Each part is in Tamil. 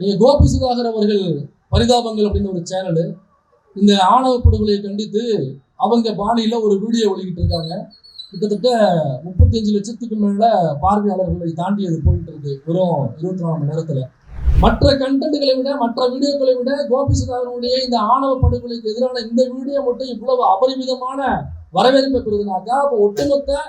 நீங்கள் கோபி சுதாகர் அவர்கள் பரிதாபங்கள் அப்படின்னு ஒரு சேனலு இந்த ஆணவ படுகொலையை கண்டித்து அவங்க பாணியில் ஒரு வீடியோ வெளியிட்டு இருக்காங்க கிட்டத்தட்ட முப்பத்தஞ்சு லட்சத்துக்கு மேல பார்வையாளர்களை தாண்டி அது போயிட்டு இருக்கு வெறும் இருபத்தி நாலு மணி நேரத்தில். மற்ற கண்டென்ட்களை விட மற்ற வீடியோக்களை விட கோபி சுதாகரனுடைய இந்த ஆணவ படுகொலைக்கு எதிரான இந்த வீடியோ மட்டும் இவ்வளவு அபரிமிதமான வரவேற்பை பெறுதுனாக்கா அப்போ ஒட்டுமொத்த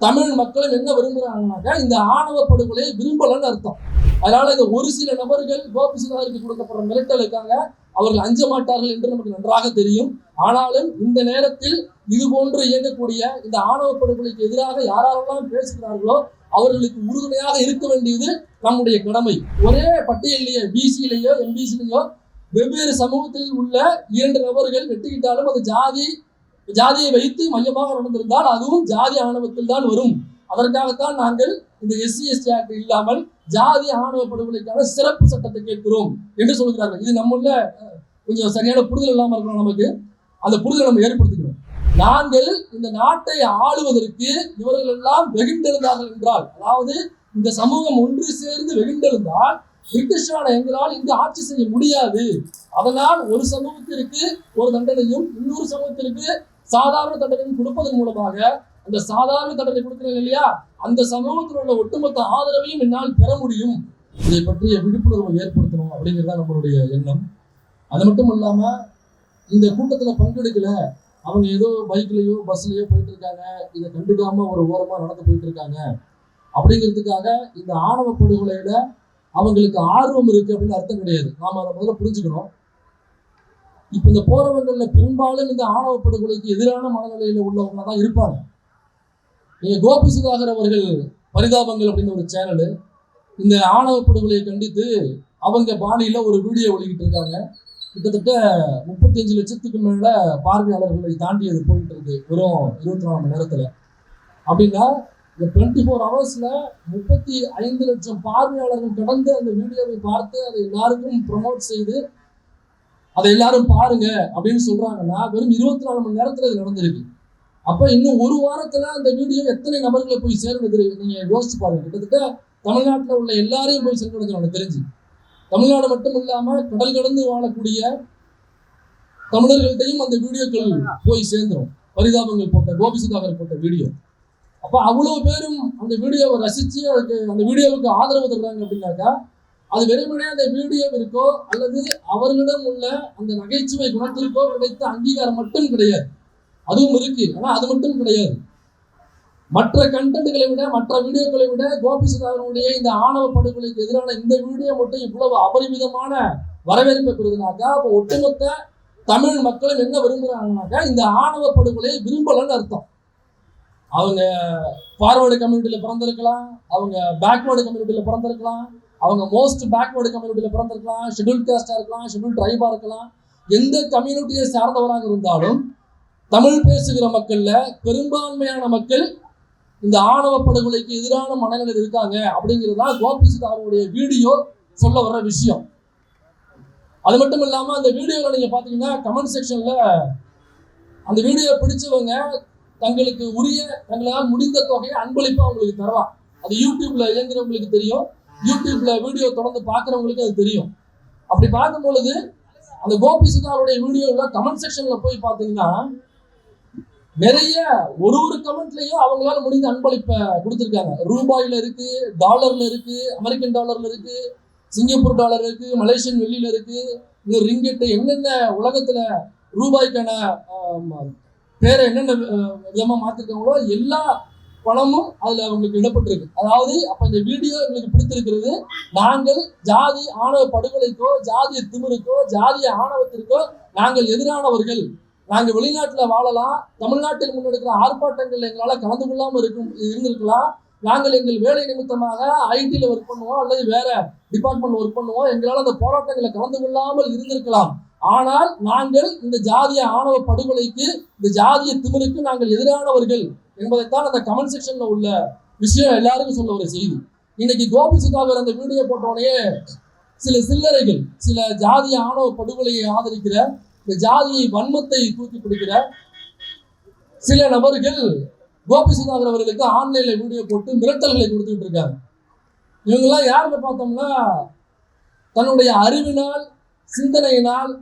தமிழ் மக்களும் என்ன விரும்புகிறாங்கனாக்கா இந்த ஆணவ படுகொலையை விரும்பலன்னு அர்த்தம். அதனால இந்த ஒரு சில நபர்கள் கோபி சுதாகருக்கு கொடுக்கப்படுற மிரட்டலுக்காக அவர்கள் அஞ்ச மாட்டார்கள் என்று நமக்கு நன்றாக தெரியும். ஆனாலும் இந்த நேரத்தில் இது போன்று இயங்கக்கூடிய இந்த ஆணவ படுகொலைக்கு எதிராக யாரெல்லாம் பேசுகிறார்களோ அவர்களுக்கு உறுதுணையாக இருக்க வேண்டியது நம்முடைய கடமை. ஒரே பட்டியலையோ பிசியிலேயோ எம்பிசிலேயோ வெவ்வேறு சமூகத்தில் உள்ள இரண்டு நபர்கள் வெட்டிக்கிட்டாலும் அது ஜாதி ஜாதியை வைத்து மையமாக நடந்திருந்தால் அதுவும் ஜாதி ஆணவத்தில் தான் வரும். அதற்காகத்தான் நாங்கள் இந்த எஸ்சி எஸ்டி ஆக்ட் இல்லாமல் ஜாதி ஆணவ படுகொலைக்கான சிறப்பு சட்டத்தை கேட்கிறோம் என்று சொல்கிறார்கள். இது நம்முள்ள கொஞ்சம் சரியான புரிதல் இல்லாமல் இருக்கணும் நமக்கு. அந்த புரிதலை நம்ம ஏற்படுத்திக்கணும் நாங்கள் இந்த நாட்டை ஆளுவதற்கு இவர்கள் எல்லாம் வெகுண்டெழுந்தார்கள் என்றால் அதாவது இந்த சமூகம் ஒன்று சேர்ந்து வெகுண்டெழுந்தால் பிரிட்டிஷான எங்களால் இங்கு ஆட்சி செய்ய முடியாது. அதனால் ஒரு சமூகத்திற்கு ஒரு தண்டனையும் இன்னொரு சமூகத்திற்கு சாதாரண தண்டனையும் கொடுப்பதன் மூலமாக அந்த சாதாரண தண்டனை கொடுக்கிறேன் இல்லையா? அந்த சமூகத்தில் உள்ள ஒட்டுமொத்த ஆதரவையும் என்னால் பெற முடியும். இதை பற்றிய விழிப்புணர்வை ஏற்படுத்தணும் அப்படிங்கிறது நம்மளுடைய எண்ணம். அது மட்டும் இல்லாமல் இந்த கூட்டத்தில் பங்கெடுக்கல. அவங்க ஏதோ பைக்லேயோ பஸ்லேயோ போயிட்டு இருக்காங்க. இதை கண்டுக்காம ஒரு ஓரமாக நடந்து போயிட்டு இருக்காங்க. அப்படிங்கிறதுக்காக இந்த ஆணவ படுகொலையில அவங்களுக்கு ஆர்வம் இருக்கு அப்படின்னு அர்த்தம் கிடையாது. நாம அதை முதல்ல புரிஞ்சுக்கணும். இப்போ இந்த போறவங்களில் பெரும்பாலும் இந்த ஆணவ படுகொலைக்கு எதிரான மனநிலையில உள்ளவங்க தான் இருப்பாங்க. நீங்கள் கோபி சுதாகர் அவர்கள் பரிதாபங்கள் அப்படின்னு ஒரு சேனலு. இந்த ஆணவ படுகொலையை கண்டித்து அவங்க பாணியில் ஒரு வீடியோ வெளியிட்டு இருக்காங்க. கிட்டத்தட்ட முப்பத்தஞ்சு லட்சத்துக்கு மேல பார்வையாளர்களை தாண்டி அது போயிட்டு இருக்கு. வெறும் இருபத்தி நாலு மணி நேரத்தில். அப்படின்னா இந்த டுவெண்ட்டி ஃபோர் ஹவர்ஸில் முப்பத்தி ஐந்து லட்சம் பார்வையாளர்கள் கடந்து அந்த வீடியோவை பார்த்து அதை எல்லாருக்கும் ப்ரொமோட் செய்து அதை எல்லாரும் பாருங்க அப்படின்னு சொல்றாங்கன்னா வெறும் இருபத்தி நாலு மணி நேரத்தில் இது நடந்திருக்கு. அப்ப இன்னும் ஒரு வாரத்துல அந்த வீடியோ எத்தனை நபர்களை போய் சேர்ந்தது நீங்க யோசிச்சு பாருங்க. கிட்டத்தட்ட தமிழ்நாட்டுல உள்ள எல்லாரையும் போய் சென்றடைஞ்சு எனக்கு தெரிஞ்சு. தமிழ்நாடு மட்டும் இல்லாம கடல் கடந்து வாழக்கூடிய தமிழர்கள்ட்டையும் அந்த வீடியோக்கள் போய் சேர்ந்துரும். பரிதாபங்கள் போட்ட கோபி சுதாகர் போட்ட வீடியோ. அப்ப அவ்வளவு பேரும் அந்த வீடியோவை ரசிச்சு அதுக்கு அந்த வீடியோவுக்கு ஆதரவு தருகிறாங்க அப்படின்னாக்கா அது வெறுமனே அந்த வீடியோவிற்கோ அல்லது அவர்களிடம் உள்ள அந்த நகைச்சுவை குணத்திற்கோ கிடைத்த அங்கீகாரம் மட்டும் கிடையாது. அதுவும் இருக்கு. ஆனால் அது மட்டும் கிடையாது. மற்ற கண்டென்ட்களை விட மற்ற வீடியோக்களை விட கோபி சுதாகரனுடைய இந்த ஆணவ படுகொலைக்கு எதிரான இந்த வீடியோ மட்டும் இவ்வளவு அபரிமிதமான வரவேற்பை பெறுதுனாக்கா அப்போ ஒட்டுமொத்த தமிழ் மக்களும் என்ன விரும்புகிறாங்கனாக்கா இந்த ஆணவ படுகொலையை விரும்பலன்னு அர்த்தம். அவங்க ஃபார்வேர்டு கம்யூனிட்டியில் பிறந்திருக்கலாம் அவங்க பேக்வேர்டு கம்யூனிட்டியில் பிறந்திருக்கலாம் அவங்க மோஸ்ட் பேக்வேர்டு கம்யூனிட்டியில் பிறந்திருக்கலாம் ஷெடியூல் காஸ்டாக இருக்கலாம் ஷெடியூல் ட்ரைபாக இருக்கலாம் எந்த கம்யூனிட்டியை சார்ந்தவராக இருந்தாலும் தமிழ் பேசுகிற மக்கள்ல பெரும்பான்மையான மக்கள் இந்த ஆணவ படுகொலைக்கு எதிரான மனநிலையில் இருக்காங்க அப்படிங்கிறது தான் கோபி சிதாவுடைய வீடியோ சொல்ல வர்ற விஷயம். அது மட்டும் இல்லாம அந்த வீடியோவில் நீங்க பாத்தீங்கன்னா கமெண்ட் செக்ஷன்ல அந்த வீடியோ பிடிச்சவங்க தங்களுக்கு உரிய தங்களால் முடிந்த தொகையை அன்பளிப்பா அவங்களுக்கு தரலாம். அது யூடியூப்ல இயங்குறவங்களுக்கு தெரியும். யூடியூப்ல வீடியோ தொடர்ந்து பார்க்குறவங்களுக்கு அது தெரியும். அப்படி பார்க்கும் பொழுது அந்த கோபி சுதாருடைய வீடியோவில் கமெண்ட் செக்ஷன்ல போய் பார்த்தீங்கன்னா நிறைய ஒரு ஒரு கமெண்ட்லயும் அவங்களால முடிந்த அன்பளிப்பை கொடுத்துருக்காங்க. ரூபாயில இருக்கு டாலர்ல இருக்கு அமெரிக்கன் டாலர்ல இருக்கு சிங்கப்பூர் டாலர் இருக்கு மலேசியன் வெள்ளியில இருக்கு. இந்த ரிங்கெட்டு என்னென்ன உலகத்துல ரூபாய்க்கான பேரை என்னென்ன விதமாக விதமா மாத்திருக்காங்களோ எல்லா பணமும் அதுல அவங்களுக்கு இடப்பட்டிருக்கு. அதாவது அப்ப இந்த வீடியோ எங்களுக்கு பிடித்திருக்கிறது நாங்கள் ஜாதி ஆணவ படுகொலைக்கோ ஜாதிய திமிருக்கோ ஜாதிய ஆணவத்திற்கோ நாங்கள் எதிரானவர்கள். நாங்கள் வெளிநாட்டில் வாழலாம் தமிழ்நாட்டில் முன்னெடுக்கிற ஆர்ப்பாட்டங்கள் எங்களால் கலந்து கொள்ளாமல் இருக்கும் இருந்திருக்கலாம். நாங்கள் எங்கள் வேலை நிமித்தமாக ஐடியில் ஒர்க் பண்ணுவோம் அல்லது வேற டிபார்ட்மெண்ட் ஒர்க் பண்ணுவோம். எங்களால் அந்த போராட்டங்களில் கலந்து கொள்ளாமல் இருந்திருக்கலாம். ஆனால் நாங்கள் இந்த ஜாதிய ஆணவ படுகொலைக்கு இந்த ஜாதிய திமிருக்கு நாங்கள் எதிரானவர்கள் என்பதைத்தான் அந்த கமெண்ட் செக்ஷன்ல உள்ள விஷயம் எல்லாருக்கும் சொல்ல ஒரு செய்தி. இன்னைக்கு கோபி சுதாகர் அந்த வீடியோ போட்டோடனே சில சில்லறைகள் சில ஜாதிய ஆணவ படுகொலையை ஆதரிக்கிற இந்த ஜாதியை வன்மத்தை தூக்கி பிடிக்கிற சில நபர்கள் கோபி சுதாகர் அவர்களுக்கு ஆன்லைன்ல வீடியோ போட்டு மிரட்டல்களை கொடுத்துட்டு இருக்காங்க. இவங்கெல்லாம் யாருன்னு பார்த்தோம்னா தன்னுடைய அறிவினால் சிந்தனையினால்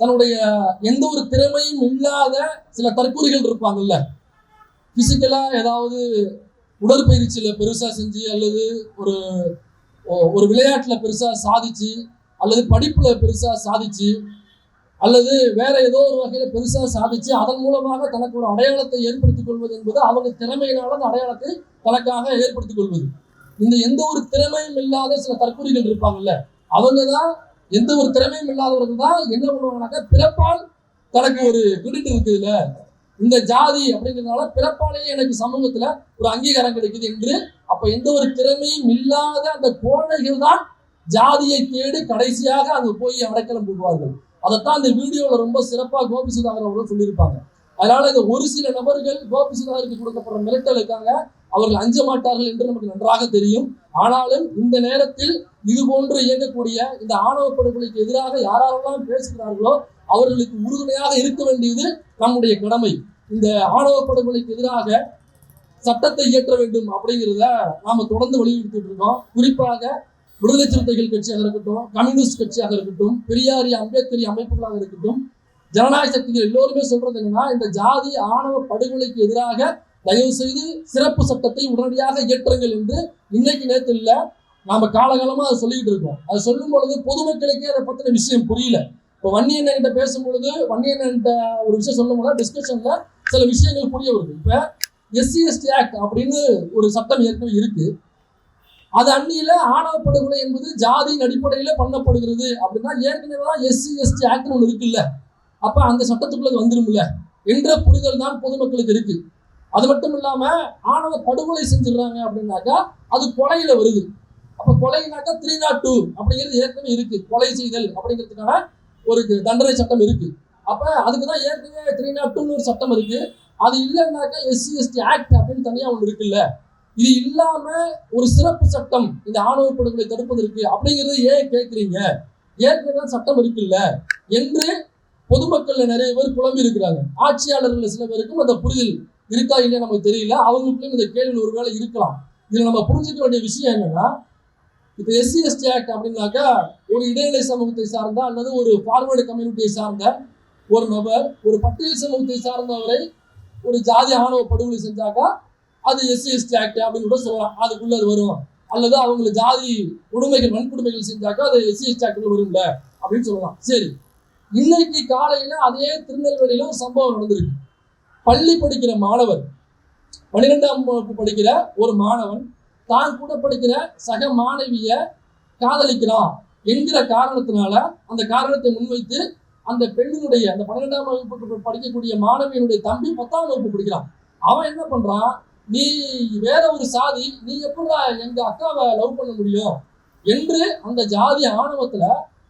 தன்னுடைய எந்த ஒரு திறமையும் இல்லாத சில தற்கொலைகள் இருப்பாங்கல்ல. பிசிக்கலா ஏதாவது உடற்பயிற்சியில் பெருசாக செஞ்சு அல்லது ஒரு ஒரு விளையாட்டில் பெருசாக சாதிச்சு அல்லது படிப்பில் பெருசாக சாதிச்சு அல்லது வேற ஏதோ ஒரு வகையில பெருசா சாதிச்சு அதன் மூலமாக தனக்கு ஒரு அடையாளத்தை ஏற்படுத்திக் கொள்வது என்பது அவங்க திறமையினால அந்த அடையாளத்தை தனக்காக ஏற்படுத்திக் கொள்வது. இந்த எந்த ஒரு திறமையும் இல்லாத சில தற்கொலைகள் இருப்பாங்கல்ல அவங்க தான் எந்த ஒரு திறமையும் இல்லாதவர்கள் தான் என்ன பண்ணுவாங்கனாக்க பிறப்பால் தனக்கு ஒரு கிரெடிட் இருக்குதுல இந்த ஜாதி அப்படிங்கிறதுனால பிறப்பாலேயே எனக்கு சமூகத்துல ஒரு அங்கீகாரம் கிடைக்குது என்று அப்ப எந்த ஒரு திறமையும் இல்லாத அந்த கோழைகள் தான் ஜாதியை தேடி கடைசியாக அங்க போய் அடைக்கலம் போடுவார்கள் அதைத்தான் இந்த வீடியோவில் ரொம்ப சிறப்பாக கோபி சுதாகர் அவர்கள் சொல்லியிருப்பாங்க. அதனால இந்த ஒரு சில நபர்கள் கோபி சுதாகருக்கு கொடுக்கப்படுற இருக்காங்க. அவர்கள் அஞ்ச மாட்டார்கள் என்று நமக்கு நன்றாக தெரியும். ஆனாலும் இந்த நேரத்தில் இது போன்று இயங்கக்கூடிய இந்த ஆணவ படுகொலைக்கு எதிராக யாரெல்லாம் பேசுகிறார்களோ அவர்களுக்கு உறுதுணையாக இருக்க வேண்டியது நம்முடைய கடமை. இந்த ஆணவ படுகொலைக்கு எதிராக சட்டத்தை இயற்ற வேண்டும் அப்படிங்கிறத நாம தொடர்ந்து வலியுறுத்திட்டு இருக்கோம். குறிப்பாக விடுதலை சிறுத்தைகள் கட்சியாக இருக்கட்டும் கம்யூனிஸ்ட் கட்சியாக இருக்கட்டும் பெரியாரி அம்பேத்கரி அமைப்புகளாக இருக்கட்டும் ஜனநாயக சக்திகள் எல்லோருமே சொல்றது என்னன்னா இந்த ஜாதி ஆணவ படுகொலைக்கு எதிராக தயவு செய்து சிறப்பு சட்டத்தை உடனடியாக இயற்றுங்கள் என்று இன்னைக்கு நேற்று இல்லை நாம காலகாலமா அதை சொல்லிக்கிட்டு இருக்கோம். அது சொல்லும் பொழுது பொதுமக்களுக்கே அதை பத்தின விஷயம் புரியல. இப்போ வன்னியண்ணன் பேசும் பொழுது வன்னியண்ணன் ஒரு விஷயம் சொல்லும் போது டிஸ்கஷன்ல சில விஷயங்கள் புரிய வருது. இப்ப எஸ்சி எஸ்டி ஆக்ட் அப்படின்னு ஒரு சட்டம் ஏற்கனவே இருக்கு. அது அந்நியில் ஆணவ படுகொலை என்பது ஜாதியின் அடிப்படையில் பண்ணப்படுகிறது அப்படின்னா ஏற்கனவே தான் எஸ்சி எஸ்டி ஆக்ட் ஒன்று இருக்குல்ல. அப்போ அந்த சட்டத்துக்குள்ளே வந்துடும்ல என்ற புரிதல் தான் பொதுமக்களுக்கு இருக்கு. அது மட்டும் இல்லாமல் ஆணவ படுகொலை செஞ்சிடுறாங்க அப்படின்னாக்கா அது கொலையில் வருது. அப்போ கொலைனாக்கா த்ரீ நாட் டூ அப்படிங்கிறது ஏற்கனவே இருக்கு. கொலை செய்தல் அப்படிங்கிறதுக்கான ஒரு தண்டனை சட்டம் இருக்கு. அப்போ அதுக்கு தான் ஏற்கனவே த்ரீ நாட் டூன்னு ஒரு சட்டம் இருக்கு. அது இல்லைன்னாக்கா எஸ்சி எஸ்டி ஆக்ட் அப்படின்னு தனியாக ஒன்று இருக்குல்ல. இது இல்லாம ஒரு சிறப்பு சட்டம் இந்த ஆணவ படுகொலை தடுப்பதற்கு அப்படிங்கறது ஏன் கேட்குறீங்க ஏற்கனவே சட்டம் இருக்குல்ல? என்று பொதுமக்கள்ல நிறைய பேர் குழம்பி இருக்கிறாங்க. ஆட்சியாளர்கள் சில பேருக்கும் அந்த புரிதல் இருக்கா இல்லையா நமக்கு தெரியல. அவங்களுக்கும் இந்த கேள்வி ஒருவேளை இருக்கலாம். இதுல நம்ம புரிஞ்சுக்க வேண்டிய விஷயம் என்னன்னா இப்போ எஸ்சி எஸ்டி ஆக்ட் அப்படின்னாக்கா ஒரு இடைநிலை சமூகத்தை சார்ந்த அல்லது ஒரு ஃபார்வர்டு கம்யூனிட்டியை சார்ந்த ஒரு நபர் ஒரு பட்டியல் சமூகத்தை சார்ந்தவரை ஒரு ஜாதி ஆணவ படுகொலை செஞ்சாக்கா அது எஸ்சி எஸ்டி ஆக்ட் அப்படின்னு கூட சொல்லலாம். அதுக்குள்ளே அது வரும். அல்லது அவங்களுக்கு ஜாதி கொடுமைகள் வன்கொடுமைகள் செஞ்சாக்கா அது எஸ்சி எஸ்டி ஆக்டில் வரும்ல அப்படின்னு சொல்லலாம். சரி. இன்னைக்கு காலையில் அதே திருநெல்வேலியில் ஒரு சம்பவம் நடந்திருக்கு. பள்ளி படிக்கிற மாணவர் பன்னிரெண்டாம் வகுப்பு படிக்கிற ஒரு மாணவன் தான் கூட படிக்கிற சக மாணவிய காதலிக்கிறான் என்கிற காரணத்தினால அந்த காரணத்தை முன்வைத்து அந்த பெண்ணினுடைய அந்த பன்னிரெண்டாம் வகுப்பு படிக்கக்கூடிய மாணவியினுடைய தம்பி பத்தாம் வகுப்பு படிக்கிறான். அவன் என்ன பண்றான்? நீ வேற ஒரு சாதி நீ எப்படா எங்க அக்காவை லவ் பண்ண முடியும்? என்று அந்த ஜாதி ஆணவத்துல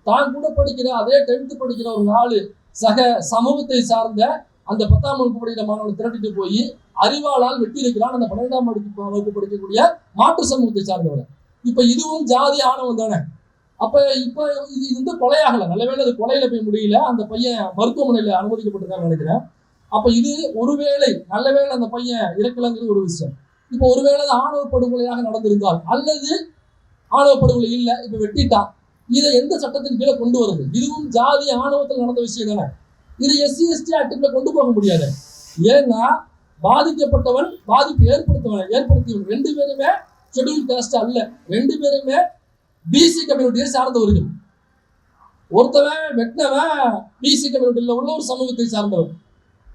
தான் கூட படிக்கிற அதே டென்த் படிக்கிற ஒரு நாலு சக சமூகத்தை சார்ந்த அந்த பத்தாம் வகுப்பு படிக்கிற மாணவனை திரட்டிட்டு போய் அறிவாளால் வெட்டி இருக்கிறான் அந்த பன்னிரெண்டாம் வகுப்பு வகுப்பு படிக்கக்கூடிய மாற்று சமூகத்தை சார்ந்தவன். இப்ப இதுவும் ஜாதி ஆணவம் தானே? அப்ப இப்ப இது இது வந்து கொலையாகல. நல்லவேளை அது கொலையில போய் முடியல. அந்த பையன் மருத்துவமனையில அனுமதிக்கப்பட்டிருக்கான்னு நினைக்கிறேன். அப்ப இது ஒருவேளை நல்லவேளை அந்த பையன் இறக்கலங்கிறது ஒரு விஷயம். இப்போ ஒருவேளை அது ஆணவ படுகொலையாக நடந்திருந்தால் அல்லது ஆணவ படுகொலை இல்லை இப்ப வெட்டிட்டான் இதை எந்த சட்டத்தின் கீழே கொண்டு வருது? இதுவும் ஜாதி ஆணவத்தில் நடந்த விஷயம் தானே? இது எஸ்சி எஸ்டி ஆக்டுக்குள்ள கொண்டு போக முடியாது. ஏன்னா பாதிக்கப்பட்டவன் பாதிப்பு ஏற்படுத்தவன் ஏற்படுத்தியவன் ரெண்டு பேருமே ஷெட்யூல் காஸ்ட் அல்ல. ரெண்டு பேருமே பிசி கம்யூனிட்டியை சார்ந்தவர்கள். ஒருத்தவன் வெட்டினவன் பிசி கம்யூனிட்டியில் உள்ள ஒரு சமூகத்தை சார்ந்தவன்.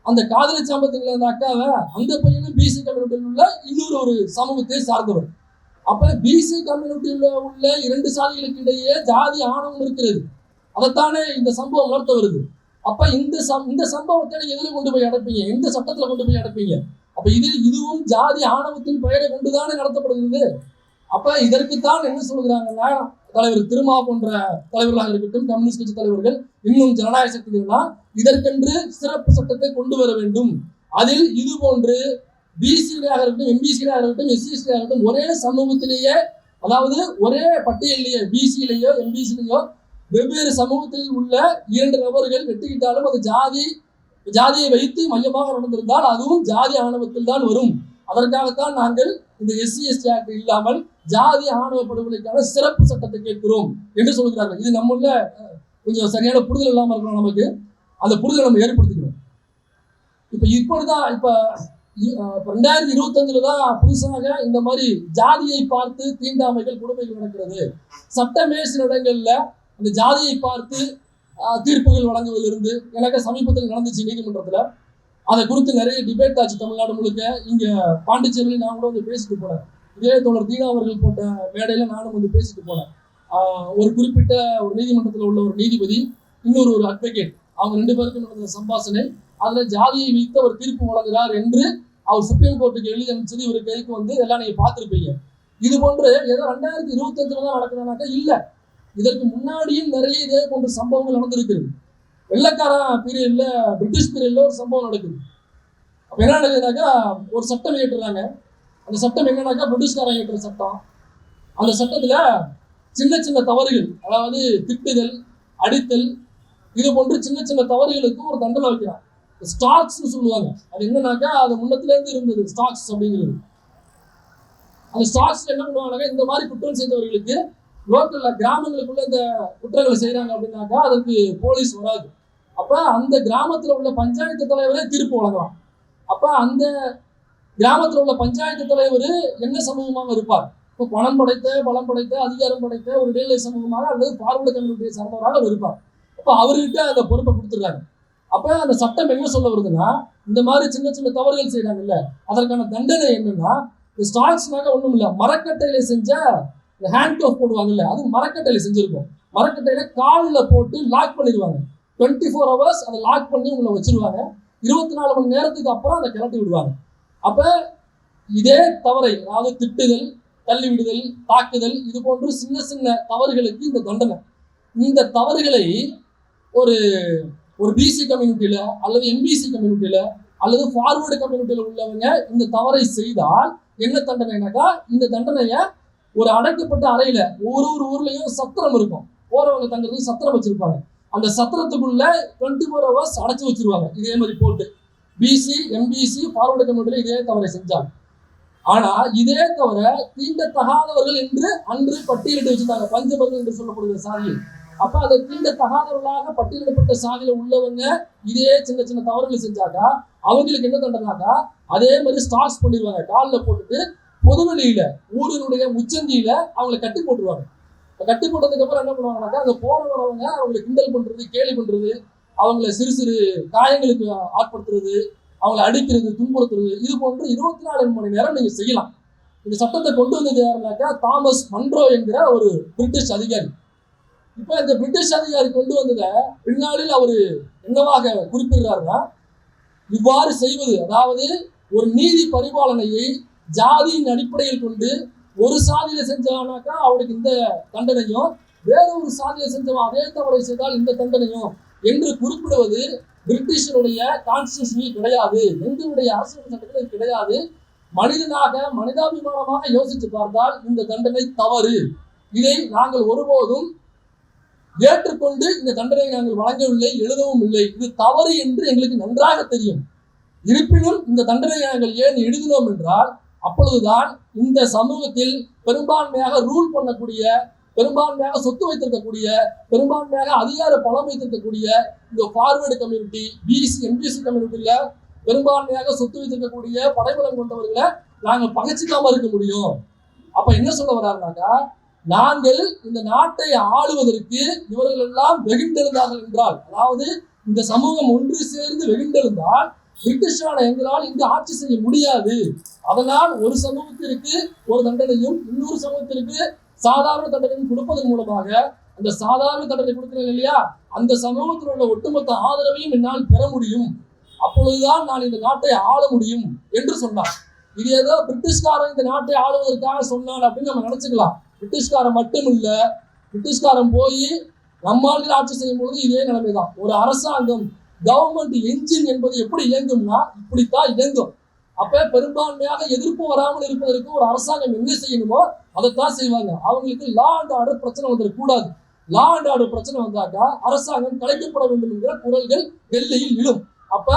அந்த காதலி சம்பவத்தில் இருந்த அக்காவை அந்த பையனும் பிசி கம்யூனிட்டியில் உள்ள இன்னொரு ஒரு சமூகத்தை சார்ந்தவர். அப்ப பிசி கம்யூனிட்டியில் உள்ள இரண்டு சாதிகளுக்கு இடையே ஜாதி ஆணவம் இருக்கிறது. அதைத்தானே இந்த சம்பவம் உணர்த்த வருது. அப்ப இந்த சம் இந்த சம்பவத்தை நீங்க எதில் கொண்டு போய் அடைப்பீங்க. எந்த சட்டத்துல கொண்டு போய் அடைப்பீங்க? அப்ப இது இதுவும் ஜாதி ஆணவத்தின் பெயரை கொண்டுதானே நடத்தப்படுகிறது. அப்ப இதற்குத்தான் என்ன சொல்கிறாங்கன்னா தலைவர் திருமா போன்ற தலைவர்களாக இருக்கட்டும் கம்யூனிஸ்ட் கட்சி தலைவர்கள் இன்னும் ஜனநாயக சக்திகள்லாம் இதற்கென்று சிறப்பு சட்டத்தை கொண்டு வர வேண்டும். அதில் இது போன்று பிசியாக இருக்கட்டும் எம்பிசியாக இருக்கட்டும் எஸ்சிஎஸ்டியாக இருக்கட்டும் ஒரே சமூகத்திலேயே அதாவது ஒரே பட்டியலிலேயே பிசியிலேயோ எம்பிசிலேயோ வெவ்வேறு சமூகத்தில் உள்ள இரண்டு நபர்கள் வெட்டிக்கிட்டாலும் அது ஜாதி ஜாதியை வைத்து மையமாக நடந்திருந்தால் அதுவும் ஜாதி ஆணவத்தில் தான் வரும். அதற்காகத்தான் நாங்கள் இந்த எஸ்சி எஸ்டி ஆக்ட் இல்லாமல் ஜாதி ஆணவ படுகொலைக்கான சிறப்பு சட்டத்தை கேட்கிறோம் என்று சொல்கிறார்கள். இது நம்மள கொஞ்சம் சரியான புரிதல் இல்லாமல் இருக்கணும் நமக்கு. அந்த புரிதலை நம்ம ஏற்படுத்திக்கணும். இப்போ இப்படிதான் இப்போ இ- ரெண்டாயிரத்தி இருபத்தஞ்சுல தான் புதுசாக இந்த மாதிரி ஜாதியை பார்த்து தீண்டாமைகள் கொடுமைகள் நடக்கிறது. சட்டமே சில இடங்கள்ல அந்த ஜாதியை பார்த்து தீர்ப்புகள் வழங்குவதிலிருந்து எனக்கு சமீபத்தில் நடந்துச்சு நீதிமன்றத்தில். அதை குறித்து நிறைய டிபேட் ஆச்சு தமிழ்நாடு முழுக்க. இங்கே பாண்டிச்சேரியில் நான் கூட வந்து பேசிட்டு போனேன். இதே தோழர் தீனா அவர்கள் போட்ட மேடையில் நானும் வந்து பேசிட்டு போனேன். ஒரு குறிப்பிட்ட ஒரு நீதிமன்றத்தில் உள்ள ஒரு நீதிபதி இன்னொரு ஒரு அட்வொகேட் அவங்க ரெண்டு பேருக்கும் நடந்த சம்பாஷணை அதில் ஜாதியை வைத்து அவர் தீர்ப்பு வழங்குகிறார் என்று அவர் சுப்ரீம் கோர்ட்டுக்கு எழுதி அனுப்பிச்சது இவர் கைக்கு வந்து எல்லாம் நீங்கள் பார்த்துருப்பீங்க. இது போன்று ஏதோ ரெண்டாயிரத்தி இருபத்தஞ்சுல தான் நடக்குதுனாக்கா இல்லை. இதற்கு முன்னாடியும் நிறைய இதே போன்ற சம்பவங்கள் நடந்திருக்கிறது. வெள்ளக்காரன் பீரியடில் பிரிட்டிஷ் பீரியடில் ஒரு சம்பவம் நடக்குது. அப்போ என்ன நடக்குதுனாக்கா ஒரு சட்டம் இயற்றுறாங்க. அந்த சட்டம் என்னன்னாக்கா பிரிட்டிஷ்காரன் இயக்கிற சட்டம். அந்த சட்டத்தில் சின்ன சின்ன தவறுகள் அதாவது திட்டுதல் அடித்தல் இது போன்று சின்ன சின்ன தவறுகளுக்கு ஒரு தண்டனை வைக்கிறான். ஸ்டாக்ஸ்னு சொல்லுவாங்க. அது என்னன்னாக்கா அது முன்னத்துலேருந்து இருந்தது ஸ்டாக்ஸ் அப்படிங்கிறது. அந்த ஸ்டாக்ஸ்ல என்ன பண்ணுவாங்கன்னா இந்த மாதிரி குற்றம் செய்தவர்களுக்கு லோக்கல்ல கிராமங்களுக்குள்ள இந்த குற்றங்களை செய்கிறாங்க அப்படின்னாக்கா அதற்கு போலீஸ் வராது. அப்ப அந்த கிராமத்துல உள்ள பஞ்சாயத்து தலைவரே தீர்ப்பு வழங்கலாம் அப்ப அந்த கிராமத்தில் உள்ள பஞ்சாயத்து தலைவர் என்ன சமூகமாக இருப்பார்? இப்போ பணம் படைத்த பலம் படைத்த அதிகாரம் படைத்த ஒரு இடைநிலை சமூகமாக அல்லது பார்வர்டு கம்யூனிட்டியை சார்ந்தவராக அவர் இருப்பார். அப்போ அவர்கிட்ட அந்த பொறுப்பை கொடுத்துருக்காங்க அப்போ அந்த சட்டம் என்ன சொல்ல வருதுன்னா இந்த மாதிரி சின்ன சின்ன தவறுகள் செய்றாங்கல்ல அதற்கான தண்டனை என்னன்னா இந்த ஸ்டாக்ஸ்னாக்க ஒன்றும் இல்லை மரக்கட்டையில செஞ்ச இந்த ஹேண்ட் ஆஃப் போடுவாங்கல்ல அது மரக்கட்டையில செஞ்சிருக்கும். மரக்கட்டையில காலில் போட்டு லாக் பண்ணிடுவாங்க. டுவெண்ட்டி ஃபோர் ஹவர்ஸ் அதை லாக் பண்ணி உங்களை வச்சிருவாங்க. இருபத்தி நாலு மணி நேரத்துக்கு அப்புறம் அதை கிளட்டி விடுவாங்க. அப்ப இதே தவறை அதாவது திட்டுதல் தள்ளிவிடுதல் தாக்குதல் இது போன்று சின்ன சின்ன தவறுகளுக்கு இந்த தண்டனை. இந்த தவறுகளை ஒரு ஒரு பிசி கம்யூனிட்டியில அல்லது எம்பிசி கம்யூனிட்டியில அல்லது ஃபார்வர்டு கம்யூனிட்டியில உள்ளவங்க இந்த தவறை செய்தால் என்ன தண்டனைனாக்கா இந்த தண்டனையை ஒரு அடைக்கப்பட்ட அறையில ஒரு ஒரு ஊர்லயும் சத்திரம் இருக்கும். போறவங்க தங்கிறது சத்திரம் வச்சிருப்பாங்க. அந்த சத்திரத்துக்குள்ள டுவெண்ட்டி ஃபோர் ஹவர்ஸ் அடைச்சு வச்சிருவாங்க. இதே மாதிரி போட்டு. பிசி எம்பிசி ஃபார்வர்டு கம்யூனிட்டியில இதே தவறை செஞ்சாங்க. ஆனா இதே தவிர தீண்டத்தகாதவர்கள் என்று அன்று பட்டியலிட்டு வச்சிருந்தாங்க. பஞ்சபர்கள் என்று சொல்லப்படுகிற சாதியில் அப்ப அதை தீண்டத்தகாதவர்களாக பட்டியலிடப்பட்ட சாதியில உள்ளவங்க இதே சின்ன சின்ன தவறுகளை செஞ்சாக்கா அவங்களுக்கு என்ன தண்டனாக்கா அதே மாதிரி ஸ்டாக்ஸ் பண்ணிடுவாங்க. காலில் போட்டுட்டு பொதுவெளியில ஊரினுடைய முச்சந்தியில அவங்களை கட்டி போட்டுருவாங்க. கட்டி போட்டதுக்கு அப்புறம் என்ன பண்ணுவாங்கன்னாக்கா அந்த போற வரவங்க அவங்களை கிண்டல் பண்றது கேலி பண்றது அவங்கள சிறு சிறு காயங்களுக்கு ஆட்படுத்துறது அவங்கள அடிக்கிறது துன்புறுத்துறது இது போன்று இருபத்தி நாலு மணி நேரம் நீங்க செய்யலாம். இந்த சட்டத்தை கொண்டு வந்தது யாருனாக்கா தாமஸ் மன்ரோ என்கிற ஒரு பிரிட்டிஷ் அதிகாரி. இப்ப இந்த பிரிட்டிஷ் அதிகாரி கொண்டு வந்ததை பின்னாளில் அவர் என்னவாக குறிப்பிடுறாருன்னா இவ்வாறு செய்வது அதாவது ஒரு நீதி பரிபாலனையை ஜாதியின் அடிப்படையில் கொண்டு ஒரு சாதியில செஞ்சானாக்கா அவனுக்கு இந்த தண்டனையும் வேற ஒரு சாதியில செஞ்சவன் அதே தவறை செய்தால் இந்த தண்டனையும் என்று குறிப்பிடுவது பிரிட்டிஷருடைய கான்ஸ்டியூஷனில் கிடையாது. எங்களுடைய அரசியல் சட்டத்தில் கிடையாது. மனிதனாக மனிதாபிமானமாக யோசித்து பார்த்தால் இந்த தண்டனை தவறு. இதை நாங்கள் ஒருபோதும் ஏற்றுக்கொண்டு இந்த தண்டனை நாங்கள் வழங்கவில்லை எழுதவும் இல்லை. இது தவறு என்று எங்களுக்கு நன்றாக தெரியும். இருப்பினும் இந்த தண்டனை நாங்கள் ஏன் எழுதினோம் என்றால் அப்பொழுதுதான் இந்த சமூகத்தில் பெரும்பான்மையாக ரூல் பண்ணக்கூடிய பெரும்பான்மையாக சொத்து வைத்திருக்கக்கூடிய பெரும்பான்மையாக அதிகார பலம் வைத்திருக்கக்கூடிய இந்த ஃபார்வேர்டு கம்யூனிட்டி பிசி எம்பிசி கம்யூனிட்டியில பெரும்பான்மையாக சொத்து வைத்திருக்கக்கூடிய படைபலம் கொண்டவர்களை நாங்கள் பகைச்சிக்காம இருக்க முடியும். அப்ப என்ன சொல்ல வர்றாருனாக்கா நாங்கள் இந்த நாட்டை ஆளுவதற்கு இவர்கள் எல்லாம் வெகுண்டெழுந்தார்கள் என்றால் அதாவது இந்த சமூகம் ஒன்று சேர்ந்து வெகுண்டெழுந்தால் பிரிட்டிஷான எங்களால் இங்கு ஆட்சி செய்ய முடியாது. அதனால் ஒரு சமூகத்திற்கு ஒரு தண்டனையும் இன்னொரு சமூகத்திற்கு சாதாரண தண்டனை கொடுப்பதன் மூலமாக அந்த சாதாரண தண்டனை கொடுக்கிறேன் இல்லையா? அந்த சமூகத்தில் உள்ள ஒட்டுமொத்த ஆதரவையும் என்னால் பெற முடியும். அப்பொழுதுதான் நான் இந்த நாட்டை ஆள முடியும் என்று சொன்னார். இது ஏதோ பிரிட்டிஷ்காரன் இந்த நாட்டை ஆளுவதற்காக சொன்னான் அப்படின்னு நம்ம நினைச்சுக்கலாம். பிரிட்டிஷ்காரன் மட்டும் இல்லை பிரிட்டிஷ்காரன் போய் நம்மால் ஆட்சி செய்யும் பொழுது இதே நிலைமை தான் ஒரு அரசாங்கம் கவர்மெண்ட் என்ஜின் என்பது எப்படி இயங்கும்னா இப்படித்தான் இயங்கும். அப்ப பெரும்பான்மையாக எதிர்ப்பு வராமல் இருப்பதற்கு ஒரு அரசாங்கம் என்ன செய்யணுமோ அதைத்தான் செய்வாங்க. அவங்களுக்கு லா அண்ட் ஆர்டர் பிரச்சனை வந்துடக்கூடாது. லா அண்ட் ஆர்டர் பிரச்சனை வந்தாக்கா அரசாங்கம் கலைக்கப்பட வேண்டும் என்கிற குரல்கள் டெல்லியில் விழும். அப்ப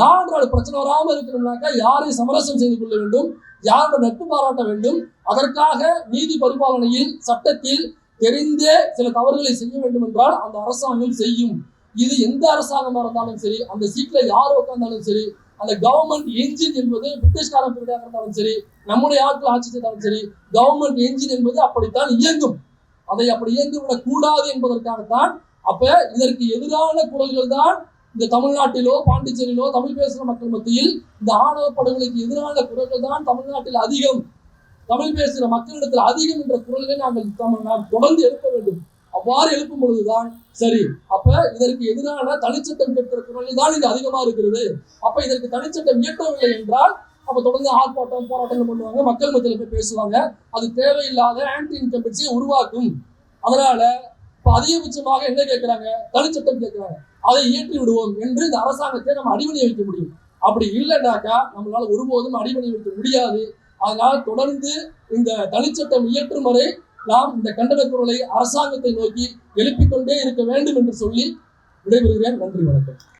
லா அண்ட் பிரச்சனை வராமல் இருக்கணும்னாக்கா யாரை சமரசம் செய்து கொள்ள வேண்டும்? யாரோட நட்பு பாராட்ட வேண்டும்? அதற்காக நீதி பரிபாலனையில் சட்டத்தில் தெரிந்தே சில தவறுகளை செய்ய வேண்டும் என்றால் அந்த அரசாங்கம் செய்யும். இது எந்த அரசாங்கமா இருந்தாலும் சரி அந்த சீட்ல யார் உட்கார்ந்தாலும் சரி அந்த கவர்மெண்ட் என்ஜின் என்பது பிரிட்டிஷ்காரன் பீரியடாக இருந்தாலும் சரி நம்முடைய ஆட்கள் ஆட்சி செய்தாலும் சரி கவர்மெண்ட் என்ஜின் என்பது அப்படித்தான் இயங்கும். அதை அப்படி இயங்கிவிடக் கூடாது என்பதற்காகத்தான் அப்ப இதற்கு எதிரான குரல்கள் தான் இந்த தமிழ்நாட்டிலோ பாண்டிச்சேரியிலோ தமிழ் பேசுகிற மக்கள் மத்தியில் இந்த ஆணவ படுகொலைக்கு எதிரான குரல்கள் தான் தமிழ்நாட்டில் அதிகம். தமிழ் பேசுகிற மக்களிடத்தில் அதிகம் என்ற குரல்களை நாங்கள் நாம் தொடர்ந்து எழுப்ப வேண்டும். அவ்வாறு எழுப்பும் பொழுதுதான் சரி. அப்ப இதற்கு எதிரான தனிச்சட்டம் கேட்கிற குரல்கள் தான் இது அதிகமா இருக்கிறது. அப்ப இதற்கு தனிச்சட்டம் இயற்றவில்லை என்றால் அப்ப தொடர்ந்து ஆர்ப்பாட்டம் போராட்டம் பண்ணுவாங்க. மக்கள் மத்தியில் போய் பேசுவாங்க. அது தேவையில்லாத ஆன்டி இன்கம்பன்சியை உருவாக்கும். அதனால இப்ப அதிகபட்சமாக என்ன கேட்கிறாங்க? தனிச்சட்டம் கேட்கிறாங்க. அதை இயற்றி விடுவோம் என்று இந்த அரசாங்கத்தை நம்ம அடிமணி வைக்க முடியும். அப்படி இல்லைன்னாக்கா நம்மளால ஒருபோதும் அடிமணி வைக்க முடியாது. அதனால் தொடர்ந்து இந்த தனிச்சட்டம் இயற்றும் வரை நாம் இந்த கண்டன குரலை அரசாங்கத்தை நோக்கி எழுப்பிக் கொண்டே இருக்க வேண்டும் என்று சொல்லி விடைபெறுகிறேன். நன்றி வணக்கம்.